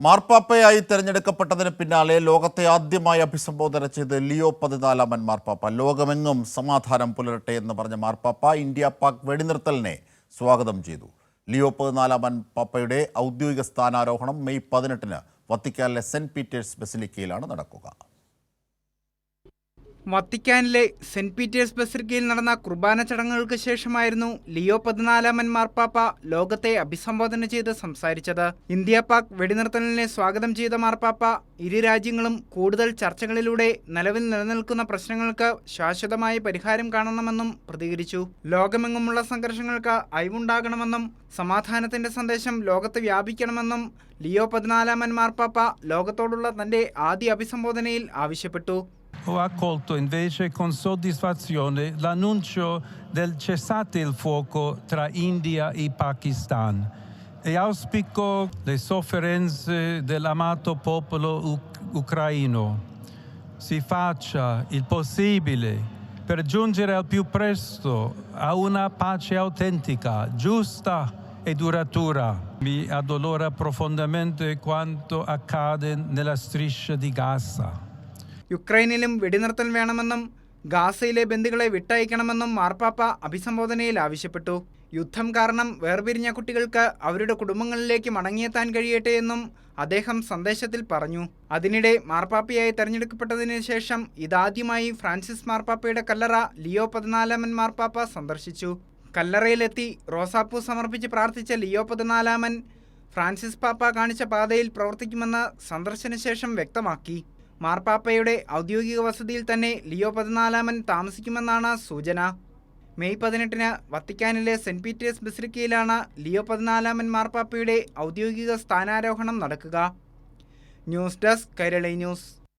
മാർപ്പാപ്പയായി തിരഞ്ഞെടുക്കപ്പെട്ടതിന് പിന്നാലെ ലോകത്തെ ആദ്യമായി അഭിസംബോധന ചെയ്ത് ലിയോ പതിനാലാമൻ മാർപ്പാപ്പ. ലോകമെങ്ങും സമാധാനം പുലരട്ടെ എന്ന് പറഞ്ഞ മാർപ്പാപ്പ ഇന്ത്യ പാക് വെടിനിർത്തലിനെ സ്വാഗതം ചെയ്തു. ലിയോ പതിനാലാമൻ പാപ്പയുടെ ഔദ്യോഗിക സ്ഥാനാരോഹണം മെയ് പതിനെട്ടിന് വത്തിക്കാനിലെ സെന്റ് പീറ്റേഴ്സ് ബസിലിക്കയിലാണ് നടക്കുക. വത്തിക്കാനിലെ സെന്റ് പീറ്റേഴ്സ് ബസിലിക്കയിൽ നടന്ന കുർബാന ചടങ്ങുകൾക്ക് ശേഷമായിരുന്നു ലിയോ പതിനാലാമൻ മാർപ്പാപ്പ ലോകത്തെ അഭിസംബോധന ചെയ്ത് സംസാരിച്ചത്. ഇന്ത്യ പാക് വെടിനിർത്തലിനെ സ്വാഗതം ചെയ്ത മാർപ്പാപ്പ ഇരു രാജ്യങ്ങളും കൂടുതൽ ചർച്ചകളിലൂടെ നിലവിൽ നിലനിൽക്കുന്ന പ്രശ്നങ്ങൾക്ക് ശാശ്വതമായ പരിഹാരം കാണണമെന്നും പ്രതികരിച്ചു. ലോകമെങ്ങുമുള്ള സംഘർഷങ്ങൾക്ക് അയവുണ്ടാകണമെന്നും സമാധാനത്തിന്റെ സന്ദേശം ലോകത്ത് വ്യാപിക്കണമെന്നും ലിയോ പതിനാലാമൻ മാർപ്പാപ്പ ലോകത്തോടുള്ള തന്റെ ആദ്യ അഭിസംബോധനയിൽ ആവശ്യപ്പെട്ടു. Ho accolto invece con soddisfazione l'annuncio del cessate il fuoco tra India e Pakistan e auspico le sofferenze dell'amato popolo uc- ucraino. Si faccia il possibile per giungere al più presto a una pace autentica, giusta e duratura. Mi addolora profondamente quanto accade nella striscia di Gaza. യുക്രൈനിലും വെടിനിർത്തൽ വേണമെന്നും ഗാസയിലെ ബന്ധുക്കളെ വിട്ടയക്കണമെന്നും മാർപ്പാപ്പ അഭിസംബോധനയിൽ ആവശ്യപ്പെട്ടു. യുദ്ധം കാരണം വേർപിരിഞ്ഞ കുട്ടികൾക്ക് അവരുടെ കുടുംബങ്ങളിലേക്ക് മടങ്ങിയെത്താൻ കഴിയട്ടെ എന്നും അദ്ദേഹം സന്ദേശത്തിൽ പറഞ്ഞു. അതിനിടെ മാർപ്പാപ്പയായി തെരഞ്ഞെടുക്കപ്പെട്ടതിന് ശേഷം ഇതാദ്യമായി ഫ്രാൻസിസ് മാർപ്പാപ്പയുടെ കല്ലറ ലിയോ പതിനാലാമൻ മാർപ്പാപ്പ സന്ദർശിച്ചു. കല്ലറയിലെത്തി റോസാപ്പൂ സമർപ്പിച്ച് പ്രാർത്ഥിച്ച ലിയോ പതിനാലാമൻ ഫ്രാൻസിസ് പാപ്പ കാണിച്ച പാതയിൽ പ്രവർത്തിക്കുമെന്ന് സന്ദർശനശേഷം വ്യക്തമാക്കി. മാർപ്പാപ്പയുടെ ഔദ്യോഗിക വസതിയിൽ തന്നെ ലിയോ പതിനാലാമൻ താമസിക്കുമെന്നാണ് സൂചന. മെയ് പതിനെട്ടിന് വത്തിക്കാനിലെ സെന്റ് പീറ്റേഴ്സ് ബസിലിക്കയിലാണ് ലിയോ പതിനാലാമൻ മാർപ്പാപ്പയുടെ ഔദ്യോഗിക സ്ഥാനാരോഹണം നടക്കുക. News desk Kairali news.